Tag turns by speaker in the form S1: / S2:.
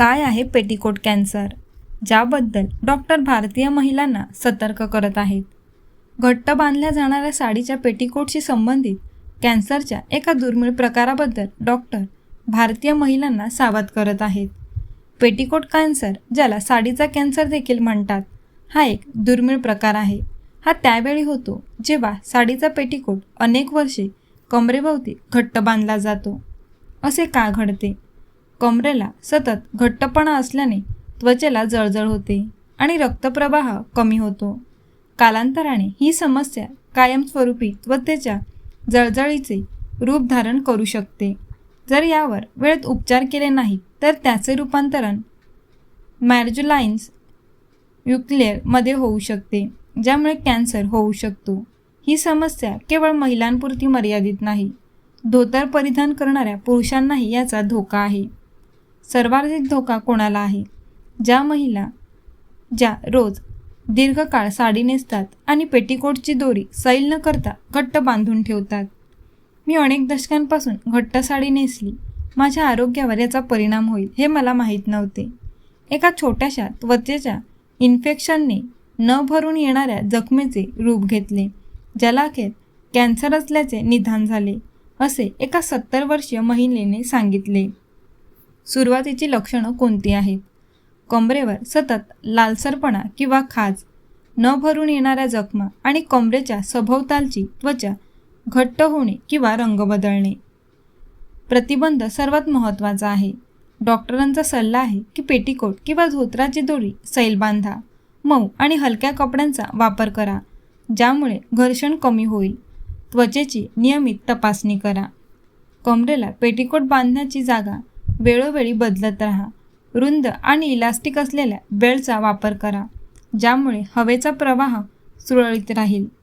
S1: काय आहे petticoat cancer? ज्याबद्दल डॉक्टर भारतीय महिलांना सतर्क करत आहेत. घट्ट बांधल्या जाणाऱ्या साडीच्या पेटीकोटशी संबंधित कॅन्सरच्या एका दुर्मिळ प्रकाराबद्दल डॉक्टर भारतीय महिलांना सावध करत आहेत. पेटीकोट कॅन्सर ज्याला साडीचा कॅन्सर देखील म्हणतात हा एक दुर्मिळ प्रकार आहे. हा त्यावेळी होतो जेव्हा साडीचा पेटीकोट अनेक वर्षे कमरेभोवती घट्ट बांधला जातो. असे का घडते? कमरेला सतत घट्टपणा असल्याने त्वचेला जळजळ होते आणि रक्तप्रवाह कमी होतो. कालांतराने ही समस्या कायमस्वरूपी त्वचेच्या जळजळीचे रूप धारण करू शकते. जर यावर वेळेत उपचार केले नाहीत तर त्याचे रूपांतरण मॅर्जुलाइन्स युक्लेअरमध्ये होऊ शकते ज्यामुळे कॅन्सर होऊ शकतो. ही समस्या केवळ महिलांपुरती मर्यादित नाही धोतर परिधान करणाऱ्या पुरुषांनाही याचा धोका आहे. सर्वाधिक धोका कोणाला आहे? ज्या महिला ज्या रोज दीर्घकाळ साडी नेसतात आणि पेटीकोटची दोरी सैल न करता घट्ट बांधून ठेवतात. मी अनेक दशकांपासून घट्ट साडी नेसली. माझ्या आरोग्यावर याचा परिणाम होईल हे मला माहीत नव्हते. एका छोट्याशा त्वचेच्या इन्फेक्शनने न भरून येणाऱ्या जखमेचे रूप घेतले ज्याला अखेर कॅन्सर असल्याचे निदान झाले असे एका सत्तर वर्षीय महिलेने सांगितले. सुरुवातीची लक्षणं कोणती आहेत? कमरेवर सतत लालसरपणा किंवा खाज न भरून येणाऱ्या जखमा आणि कमरेच्या सभोवतालची त्वचा घट्ट होणे किंवा रंग बदलणे. प्रतिबंध सर्वात महत्त्वाचा आहे. डॉक्टरांचा सल्ला आहे की पेटीकोट किंवा धोत्राची दोरी सैल बांधा मऊ आणि हलक्या कपड्यांचा वापर करा ज्यामुळे घर्षण कमी होईल. त्वचेची नियमित तपासणी करा. कमरेला पेटीकोट बांधण्याची जागा वेळोवेळी बदलत राहा. रुंद आणि इलास्टिक असलेल्या बेल्टचा वापर करा ज्यामुळे हवेचा प्रवाह सुरळीत राहील.